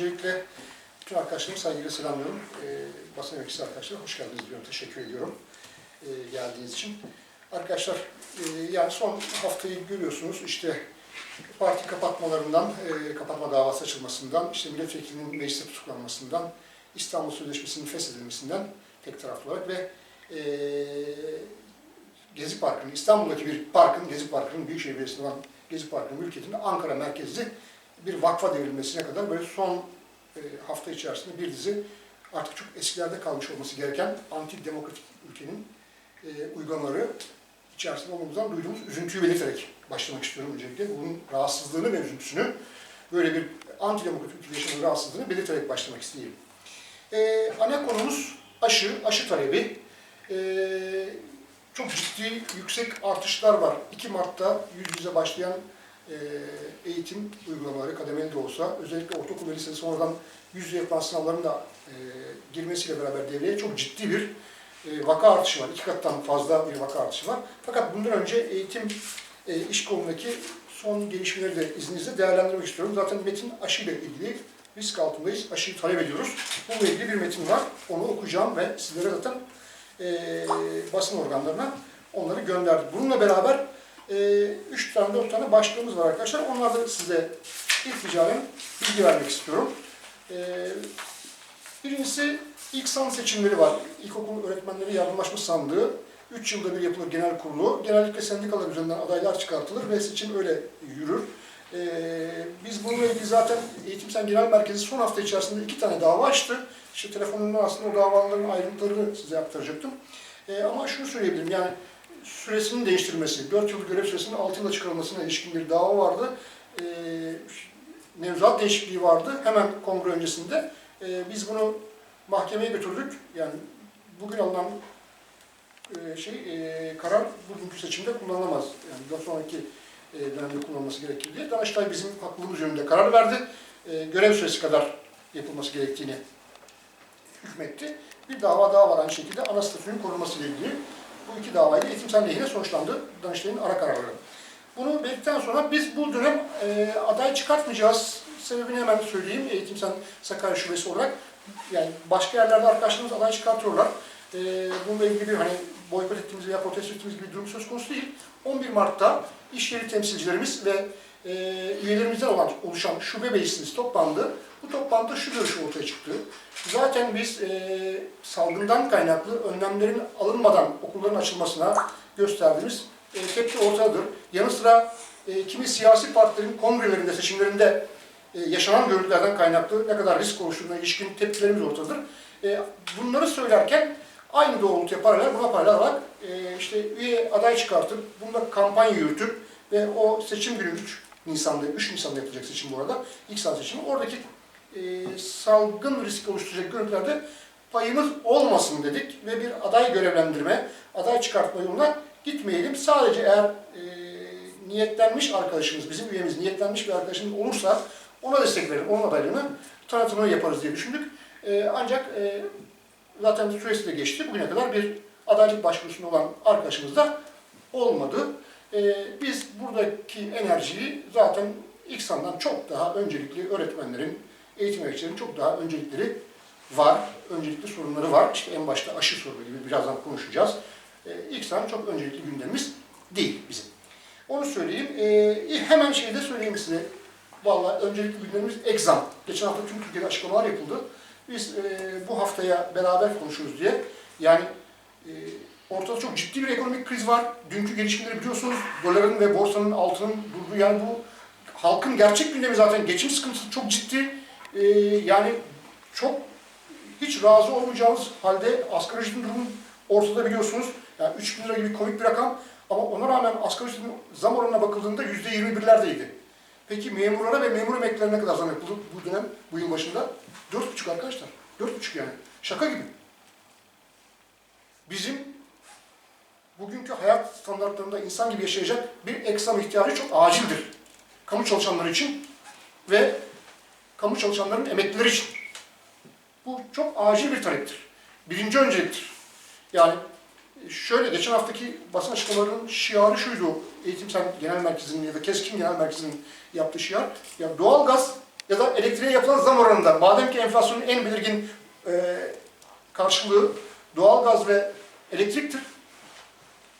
Öncelikle bütün arkadaşlarımı saygıyla selamlıyorum. Ee, basın emekçisi arkadaşlar hoş geldiniz diyorum. Teşekkür ediyorum e, geldiğiniz için. Arkadaşlar e, yani son haftayı görüyorsunuz işte parti kapatmalarından, e, kapatma davası açılmasından, işte milletvekilinin mecliste tutuklanmasından, İstanbul Sözleşmesi'nin feshedilmesinden tek taraflı olarak ve e, Gezi Parkı'nın, İstanbul'daki bir parkın, Gezi Parkı'nın Büyükşehir Belediyesi'nin olan Gezi Parkı'nın mülkiyetinde Ankara merkezli bir vakfa devrilmesine kadar böyle son e, hafta içerisinde bir dizi artık çok eskilerde kalmış olması gereken antidemokratik ülkenin e, uygulamaları içerisinde olmamızdan duyduğumuz üzüntüyü belirterek başlamak istiyorum öncelikle. Bunun rahatsızlığını ve üzüntüsünü böyle bir antidemokratik ülkede yaşanan rahatsızlığını belirterek başlamak isteyeyim. E, ana konumuz aşı, aşı talebi. E, çok ciddi yüksek artışlar var. 2 Mart'ta yüz yüze başlayan e, eğitim uygulamaları kademeli de olsa özellikle ortaokul ve lise sonradan yüz yüze yapılan sınavların da e, girmesiyle beraber devreye çok ciddi bir e, vaka artışı var. İki kattan fazla bir vaka artışı var. Fakat bundan önce eğitim e, iş kolundaki son gelişmeleri de izninizle değerlendirmek istiyorum. Zaten metin aşıyla ilgili risk altındayız. Aşıyı talep ediyoruz. Bununla ilgili bir metin var. Onu okuyacağım ve sizlere zaten e, basın organlarına onları gönderdik. Bununla beraber e, üç tane, dört tane başlığımız var arkadaşlar. Onlardan size ilticalen bilgi vermek istiyorum. E, birincisi ilk san seçimleri var. İlkokul öğretmenleri yardımlaşma sandığı. 3 yılda bir yapılır genel kurulu. Genellikle sendikalar üzerinden adaylar çıkartılır ve seçim öyle yürür. Ee, biz bununla ilgili zaten Eğitim Sen Genel Merkezi son hafta içerisinde iki tane dava açtı. İşte telefonumdan aslında o davaların ayrıntılarını size aktaracaktım. Ee, ama şunu söyleyebilirim yani süresinin değiştirilmesi, 4 yıllık görev süresinin 6 yıla çıkarılmasına ilişkin bir dava vardı. Ee, nevzat değişikliği vardı hemen kongre öncesinde. Ee, biz bunu mahkemeye götürdük. Yani bugün alınan e, şey e, karar bugünkü seçimde kullanılamaz. Yani daha sonraki e, dönemde kullanılması gerekir diye. Danıştay bizim haklılığımız yönünde karar verdi. E, görev süresi kadar yapılması gerektiğini hükmetti. Bir dava daha var aynı şekilde ana statünün korunması ile ilgili. Bu iki davayla eğitimsel lehine sonuçlandı Danıştay'ın ara kararları. Bunu belirttikten sonra biz bu dönem e, aday çıkartmayacağız. Sebebini hemen söyleyeyim. Eğitimsel Sakarya Şubesi olarak. Yani başka yerlerde arkadaşlarımız aday çıkartıyorlar. E, bununla ilgili hani boykot ettiğimiz veya protesto ettiğimiz gibi durum söz konusu değil. 11 Mart'ta iş yeri temsilcilerimiz ve e, üyelerimizden olan oluşan şube meclisimiz toplandı. Bu toplantıda şu görüş ortaya çıktı. Zaten biz e, salgından kaynaklı önlemlerin alınmadan okulların açılmasına gösterdiğimiz e, tepki ortadadır. Yanı sıra e, kimi siyasi partilerin kongrelerinde, seçimlerinde e, yaşanan görüntülerden kaynaklı ne kadar risk oluşturduğuna ilişkin tepkilerimiz ortadadır. E, bunları söylerken aynı doğrultuya paralel, buna paralel olarak e, işte üye aday çıkartıp, bunda kampanya yürütüp ve o seçim günü 3 Nisan'da, 3 Nisan'da yapılacak seçim bu arada, ilk seçimi, oradaki e, salgın riski oluşturacak görüntülerde payımız olmasın dedik ve bir aday görevlendirme, aday çıkartma yoluna gitmeyelim. Sadece eğer e, niyetlenmiş arkadaşımız, bizim üyemiz niyetlenmiş bir arkadaşımız olursa ona destek verelim, onun adaylığını tanıtımını yaparız diye düşündük. E, ancak e, zaten süresi de geçti. Bugüne kadar bir adaylık başvurusunda olan arkadaşımız da olmadı. E, biz buradaki enerjiyi zaten İksan'dan çok daha öncelikli öğretmenlerin, eğitim emekçilerin çok daha öncelikleri var. Öncelikli sorunları var. İşte en başta aşı sorunu gibi birazdan konuşacağız. E, İksan çok öncelikli gündemimiz değil bizim. Onu söyleyeyim. E, hemen şeyi de söyleyeyim size. Vallahi öncelikli gündemimiz egzam. Geçen hafta tüm Türkiye'de açıklamalar yapıldı. Biz e, bu haftaya beraber konuşuruz diye. Yani e, ortada çok ciddi bir ekonomik kriz var. Dünkü gelişmeleri biliyorsunuz. Doların ve borsanın altının durduğu yani bu halkın gerçek gündemi zaten geçim sıkıntısı çok ciddi. E, yani çok hiç razı olmayacağımız halde asgari ücretin durumu ortada biliyorsunuz. Yani 3 bin lira gibi komik bir rakam. Ama ona rağmen asgari ücretin zam oranına bakıldığında %21'lerdeydi. Peki memurlara ve memur emeklilerine kadar zam yapıldı bu dönem, bu yıl başında? Dört buçuk arkadaşlar. Dört buçuk yani. Şaka gibi. Bizim bugünkü hayat standartlarında insan gibi yaşayacak bir eksam ihtiyacı çok acildir. Kamu çalışanları için ve kamu çalışanların emeklileri için. Bu çok acil bir taleptir. Birinci önceliktir. Yani şöyle geçen haftaki basın açıklamalarının şiarı şuydu. Eğitim Sen Genel Merkezi'nin ya da Keskin Genel Merkezi'nin yaptığı şiar. Ya doğalgaz ya da elektriğe yapılan zam oranında madem ki enflasyonun en belirgin e, karşılığı doğalgaz ve elektriktir.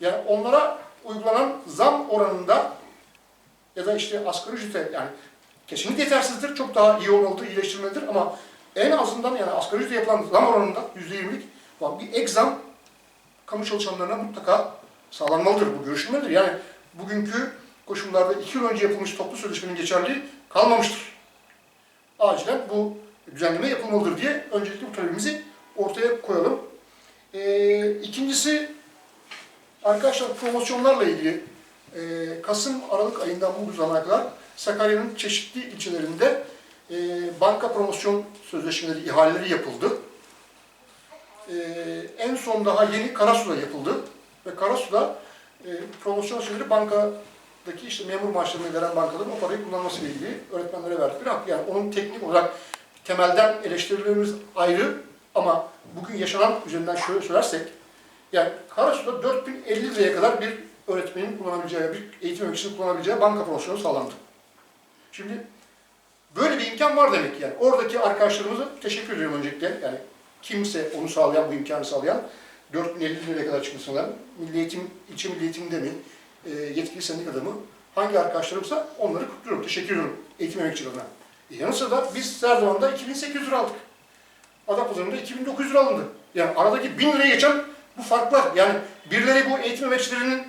Yani onlara uygulanan zam oranında ya da işte asgari ücrete yani kesinlikle yetersizdir. Çok daha iyi olmalıdır, iyileştirilmelidir ama en azından yani asgari ücrete yapılan zam oranında %20'lik bir ek zam kamu çalışanlarına mutlaka sağlanmalıdır. Bu görüşülmelidir. Yani bugünkü koşullarda iki yıl önce yapılmış toplu sözleşmenin geçerliliği kalmamıştır. Acilen bu düzenleme yapılmalıdır diye öncelikle bu talebimizi ortaya koyalım. Ee, ikincisi arkadaşlar promosyonlarla ilgili e, Kasım Aralık ayından bu zamana kadar Sakarya'nın çeşitli ilçelerinde e, banka promosyon sözleşmeleri, ihaleleri yapıldı. E, en son daha yeni Karasu'da yapıldı ve Karasu'da e, promosyon sözleri bankadaki işte memur maaşlarını veren bankaların o parayı kullanmasıyla ilgili öğretmenlere verdik bir hak. Yani onun teknik olarak temelden eleştirilerimiz ayrı ama bugün yaşanan üzerinden şöyle söylersek yani Karasu'da 4050 liraya kadar bir öğretmenin kullanabileceği, bir eğitim öğretmenisinin kullanabileceği banka promosyonu sağlandı. Şimdi böyle bir imkan var demek ki yani. Oradaki arkadaşlarımıza teşekkür ediyorum öncelikle. Yani kimse onu sağlayan, bu imkanı sağlayan 4050 liraya kadar çıkmasına Milli Eğitim, ilçe Milli Eğitim'de mi, e, yetkili sendikada mı, hangi arkadaşlarımsa onları kutluyorum, teşekkür ediyorum eğitim emekçilerine. E, yanı sıra biz Serdivan'da 2800 lira aldık. Adapazarı'nda 2900 lira alındı. Yani aradaki 1000 liraya geçen bu farklar. Yani birileri bu eğitim emekçilerinin?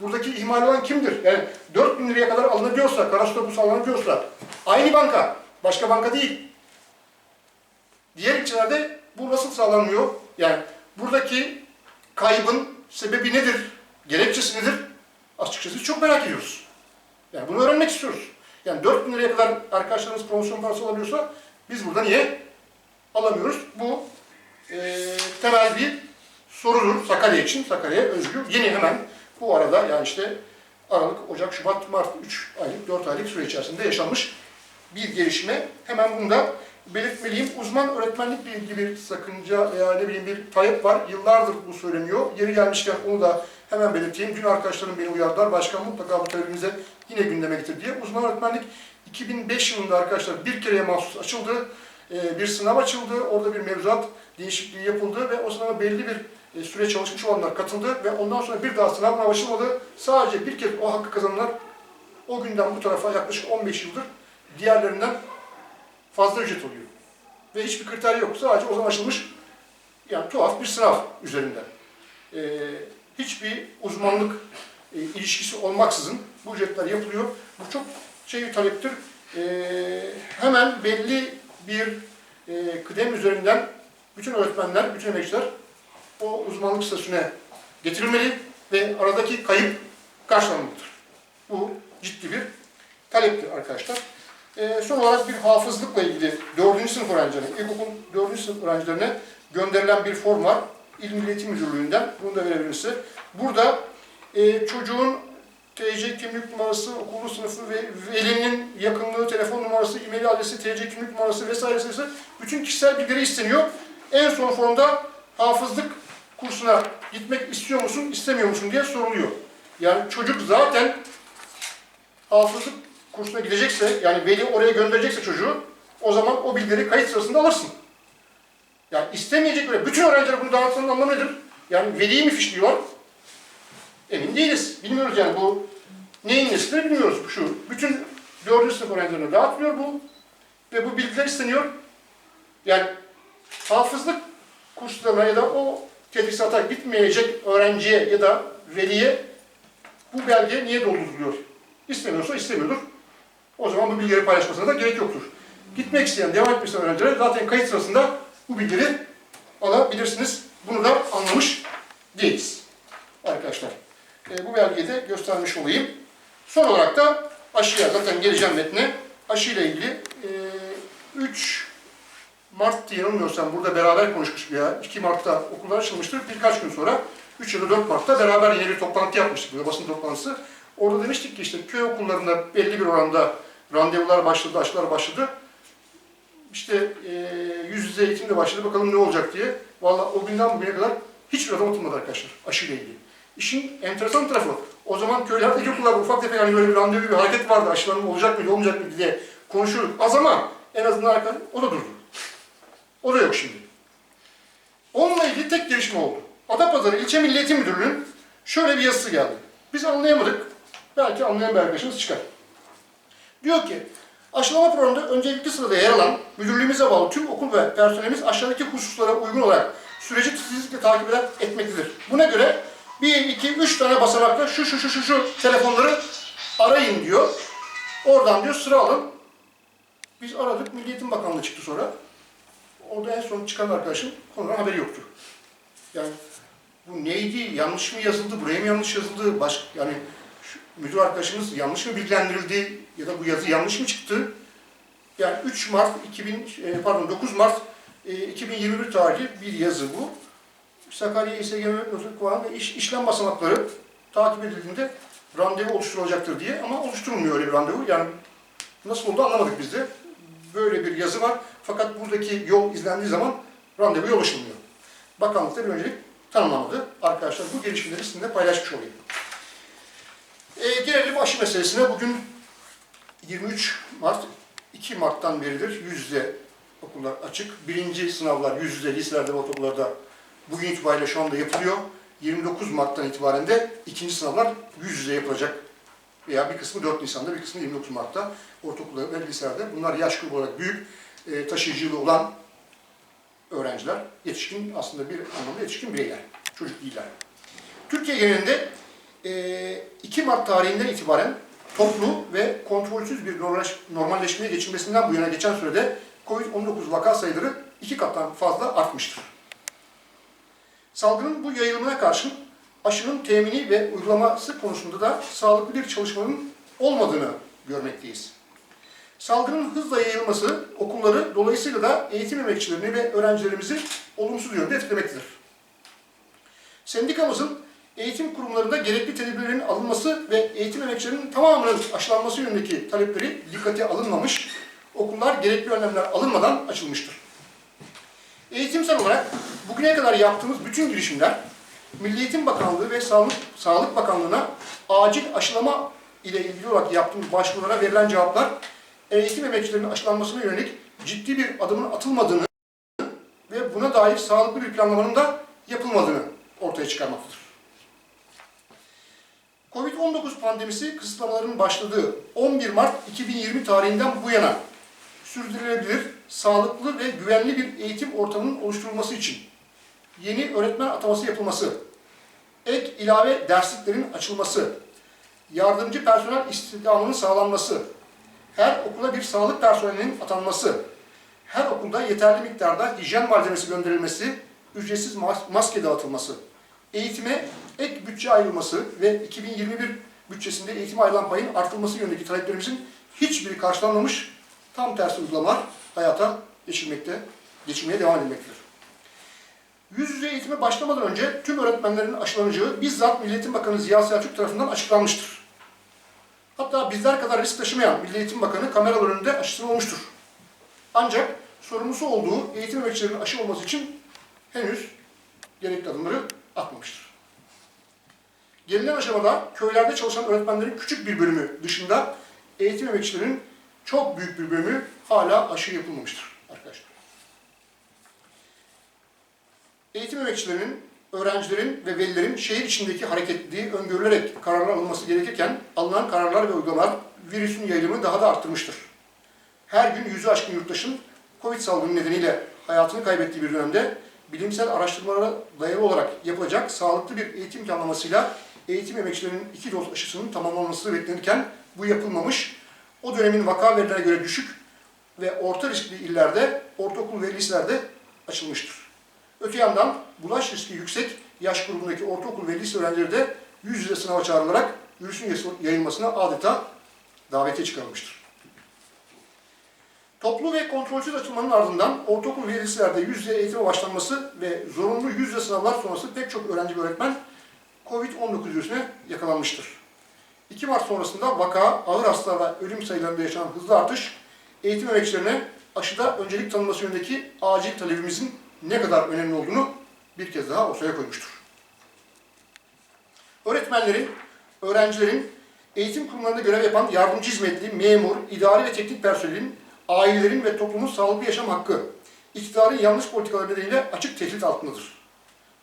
Buradaki ihmal olan kimdir? Yani 4000 liraya kadar alınabiliyorsa, Karasu'da bu sağlanabiliyorsa, aynı banka, başka banka değil. Diğer ilçelerde bu nasıl sağlanmıyor? Yani buradaki kaybın sebebi nedir? Gerekçesi nedir? Açıkçası çok merak ediyoruz. Yani bunu öğrenmek istiyoruz. Yani 4000 liraya kadar arkadaşlarımız promosyon parası alabiliyorsa biz burada niye alamıyoruz? Bu e, temel bir sorudur Sakarya için, Sakarya'ya özgü. Yeni hemen bu arada yani işte Aralık, Ocak, Şubat, Mart 3 aylık, 4 aylık süre içerisinde yaşanmış bir gelişme. Hemen bunu da belirtmeliyim. Uzman öğretmenlikle ilgili bir sakınca veya ne bileyim bir talep var. Yıllardır bu söyleniyor. Yeri gelmişken onu da hemen belirteyim. Dün arkadaşlarım beni uyardılar. Başkan mutlaka bu talebimize yine gündeme getir diye. Uzman öğretmenlik 2005 yılında arkadaşlar bir kereye mahsus açıldı. Ee, Bir sınav açıldı. Orada bir mevzuat değişikliği yapıldı ve o sınava belli bir e, süre çalışmış olanlar katıldı ve ondan sonra bir daha sınavına başlamadı. Sadece bir kez o hakkı kazananlar o günden bu tarafa yaklaşık 15 yıldır diğerlerinden fazla ücret alıyor. Ve hiçbir kriter yok. Sadece o zaman açılmış yani tuhaf bir sınav üzerinden. Ee, hiçbir uzmanlık e, ilişkisi olmaksızın bu ücretler yapılıyor. Bu çok şey bir taleptir. Ee, hemen belli bir e, kıdem üzerinden bütün öğretmenler, bütün emekçiler o uzmanlık statüsüne getirilmeli ve aradaki kayıp karşılanmalıdır. Bu ciddi bir taleptir arkadaşlar. Ee, son olarak bir hafızlıkla ilgili 4. sınıf öğrencilerine, ilkokul 4. sınıf öğrencilerine gönderilen bir form var. İl Milli Eğitim Müdürlüğü'nden. Bunu da verebilirim size. Burada e, çocuğun TC kimlik numarası, okullu sınıfı ve velinin yakınlığı, telefon numarası, e-mail adresi, TC kimlik numarası vesaire bütün kişisel bilgileri isteniyor. En son formda hafızlık kursuna gitmek istiyor musun, istemiyor musun diye soruluyor. Yani çocuk zaten hafızlık kursuna gidecekse, yani veli oraya gönderecekse çocuğu, o zaman o bilgileri kayıt sırasında alırsın. Yani istemeyecek böyle. Bütün öğrenciler bunu dağıtmanın anlamı nedir? Yani veliyi mi fişliyorlar? Emin değiliz. Bilmiyoruz yani bu neyin nesidir bilmiyoruz. Şu bütün dördüncü sınıf öğrencilerine dağıtılıyor bu ve bu bilgiler isteniyor. Yani hafızlık kurslarına ya da o tedrisata gitmeyecek öğrenciye ya da veliye bu belge niye dolduruluyor? İstemiyorsa istemiyordur. O zaman bu bilgileri paylaşmasına da gerek yoktur. Gitmek isteyen, devam etmek isteyen öğrencilere zaten kayıt sırasında bu bilgileri alabilirsiniz. Bunu da anlamış değiliz arkadaşlar. E, bu belgeyi de göstermiş olayım. Son olarak da aşıya zaten geleceğim metne. Aşıyla ilgili e, 3 Mart diye yanılmıyorsam burada beraber konuşmuştuk ya. 2 Mart'ta okullar açılmıştır. Birkaç gün sonra 3 ya da 4 Mart'ta beraber yine bir toplantı yapmıştık. Böyle basın toplantısı. Orada demiştik ki işte köy okullarında belli bir oranda randevular başladı, aşılar başladı. İşte e, yüz yüze eğitim de başladı. Bakalım ne olacak diye. Vallahi o günden bugüne kadar hiçbir adım atılmadı arkadaşlar aşıyla ilgili. İşin enteresan tarafı O zaman köylerdeki okullarda ufak tefek hani böyle bir randevu bir hareket vardı. Aşılanma olacak mıydı, olmayacak mıydı diye konuşuyorduk. Az ama en azından arka, o da durdu. O da yok şimdi. Onunla ilgili tek gelişme oldu. Adapazarı İlçe Milli Müdürlüğü'nün şöyle bir yazısı geldi. Biz anlayamadık. Belki anlayan bir arkadaşımız çıkar. Diyor ki, aşılama programında öncelikli sırada yer alan müdürlüğümüze bağlı tüm okul ve personelimiz aşağıdaki hususlara uygun olarak süreci titizlikle takip eder, etmektedir. Buna göre 1, 2, 3 tane basamakta şu şu şu şu şu telefonları arayın diyor. Oradan diyor sıra alın. Biz aradık, Milli Eğitim Bakanlığı çıktı sonra. Orada en son çıkan arkadaşın konudan haberi yoktu. Yani bu neydi, yanlış mı yazıldı, buraya mı yanlış yazıldı, baş, yani şu müdür arkadaşımız yanlış mı bilgilendirildi ya da bu yazı yanlış mı çıktı? Yani 3 Mart 2000, e, pardon 9 Mart e, 2021 tarihli bir yazı bu. Sakarya İSGM Notu iş, işlem basamakları takip edildiğinde randevu oluşturulacaktır diye ama oluşturulmuyor öyle bir randevu. Yani nasıl oldu anlamadık biz de. Böyle bir yazı var. Fakat buradaki yol izlendiği zaman randevuya ulaşılmıyor. Bakanlıkta bir öncelik tanımlamadı. Arkadaşlar bu gelişmeleri sizinle paylaşmış olayım. E, gelelim aşı meselesine. Bugün 23 Mart, 2 Mart'tan beridir yüz yüze okullar açık. Birinci sınavlar yüz yüze liselerde ve ortaokullarda bugün itibariyle şu anda yapılıyor. 29 Mart'tan itibaren de ikinci sınavlar yüz yüze yapılacak. Veya bir kısmı 4 Nisan'da, bir kısmı 29 Mart'ta ortaokulda ve liselerde. Bunlar yaş grubu olarak büyük, e, taşıyıcılığı olan öğrenciler, yetişkin aslında bir anlamda yetişkin bireyler, çocuk değiller. Türkiye genelinde e, 2 Mart tarihinden itibaren toplu ve kontrolsüz bir normalleş- normalleşmeye geçilmesinden bu yana geçen sürede COVID-19 vaka sayıları iki kattan fazla artmıştır. Salgının bu yayılımına karşın aşının temini ve uygulaması konusunda da sağlıklı bir çalışmanın olmadığını görmekteyiz. Salgının hızla yayılması okulları dolayısıyla da eğitim emekçilerini ve öğrencilerimizi olumsuz yönde etkilemektedir. Sendikamızın eğitim kurumlarında gerekli tedbirlerin alınması ve eğitim emekçilerinin tamamının aşılanması yönündeki talepleri dikkate alınmamış, okullar gerekli önlemler alınmadan açılmıştır. Eğitimsel olarak bugüne kadar yaptığımız bütün girişimler Milli Eğitim Bakanlığı ve Sağlık, Sağlık Bakanlığı'na acil aşılama ile ilgili olarak yaptığımız başvurulara verilen cevaplar eğitim emekçilerinin aşılanmasına yönelik ciddi bir adımın atılmadığını ve buna dair sağlıklı bir planlamanın da yapılmadığını ortaya çıkarmaktadır. Covid-19 pandemisi kısıtlamaların başladığı 11 Mart 2020 tarihinden bu yana sürdürülebilir, sağlıklı ve güvenli bir eğitim ortamının oluşturulması için yeni öğretmen ataması yapılması, ek ilave dersliklerin açılması, yardımcı personel istihdamının sağlanması, her okula bir sağlık personelinin atanması, her okulda yeterli miktarda hijyen malzemesi gönderilmesi, ücretsiz mas- maske dağıtılması, eğitime ek bütçe ayrılması ve 2021 bütçesinde eğitime ayrılan payın artırılması yönündeki taleplerimizin hiçbiri karşılanmamış, tam tersi uygulamalar hayata geçirmekte, geçirmeye devam edilmektedir. Yüz yüze eğitime başlamadan önce tüm öğretmenlerin aşılanacağı bizzat Milli Eğitim Bakanı Ziya Selçuk tarafından açıklanmıştır. Hatta bizler kadar risk taşımayan Milli Eğitim Bakanı kameralar önünde aşısını olmuştur. Ancak sorumlusu olduğu eğitim emekçilerinin aşı olması için henüz gerekli adımları atmamıştır. Gelinen aşamada köylerde çalışan öğretmenlerin küçük bir bölümü dışında eğitim emekçilerinin çok büyük bir bölümü hala aşı yapılmamıştır arkadaşlar. Eğitim emekçilerinin, öğrencilerin ve velilerin şehir içindeki hareketliliği öngörülerek kararlar alınması gerekirken alınan kararlar ve uygulamalar virüsün yayılımını daha da arttırmıştır. Her gün yüzü aşkın yurttaşın Covid salgını nedeniyle hayatını kaybettiği bir dönemde bilimsel araştırmalara dayalı olarak yapılacak sağlıklı bir eğitim planlamasıyla eğitim emekçilerinin iki doz aşısının tamamlanması beklenirken bu yapılmamış. O dönemin vaka verilerine göre düşük ve orta riskli illerde, ortaokul ve liselerde açılmıştır. Öte yandan bulaş riski yüksek yaş grubundaki ortaokul ve lise öğrencileri de yüz yüze sınava çağrılarak virüsün yayılmasına adeta davete çıkarılmıştır. Toplu ve kontrolsüz açılmanın ardından ortaokul ve liselerde yüz yüze eğitime başlanması ve zorunlu yüz yüze sınavlar sonrası pek çok öğrenci ve öğretmen COVID-19 virüsüne yakalanmıştır. 2 Mart sonrasında vaka, ağır hasta ve ölüm sayılarında yaşanan hızlı artış, eğitim emekçilerine aşıda öncelik tanınması yönündeki acil talebimizin ne kadar önemli olduğunu bir kez daha ortaya koymuştur. Öğretmenlerin öğrencilerin, eğitim kurumlarında görev yapan yardımcı hizmetli, memur, idari ve teknik personelin, ailelerin ve toplumun sağlıklı yaşam hakkı, iktidarın yanlış politikaları nedeniyle açık tehdit altındadır.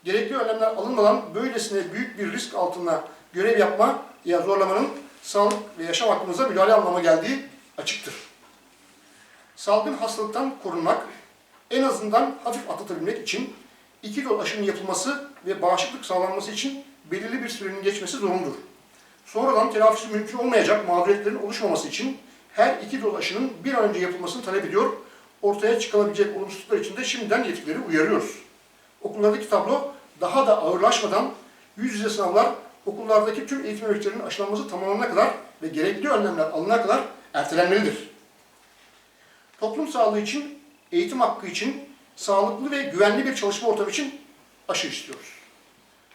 Gerekli önlemler alınmadan böylesine büyük bir risk altında görev yapma ya zorlamanın sağlık ve yaşam hakkımıza müdahale anlamına geldiği açıktır. Salgın hastalıktan korunmak, en azından hafif atlatabilmek için iki doz aşının yapılması ve bağışıklık sağlanması için belirli bir sürenin geçmesi zorundur. Sonradan telafisi mümkün olmayacak mağduriyetlerin oluşmaması için her iki doz aşının bir an önce yapılmasını talep ediyor. Ortaya çıkarabilecek olumsuzluklar için de şimdiden yetkilileri uyarıyoruz. Okullardaki tablo daha da ağırlaşmadan yüz yüze sınavlar okullardaki tüm eğitim öğrencilerinin aşılanması tamamlanana kadar ve gerekli önlemler alınana kadar ertelenmelidir. Toplum sağlığı için, eğitim hakkı için, sağlıklı ve güvenli bir çalışma ortamı için aşı istiyoruz.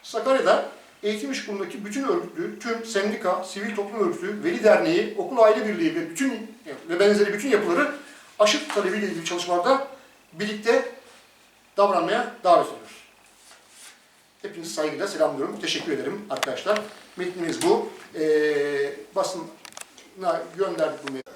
Sakarya'da eğitim iş kurumundaki bütün örgütlü, tüm sendika, sivil toplum örgütü, veli derneği, okul aile birliği ve bütün ve benzeri bütün yapıları aşı talebiyle ilgili çalışmalarda birlikte davranmaya davet ediyoruz. Hepinizi saygıyla selamlıyorum. Teşekkür ederim arkadaşlar. Metnimiz bu. Ee, basına gönderdik bunu.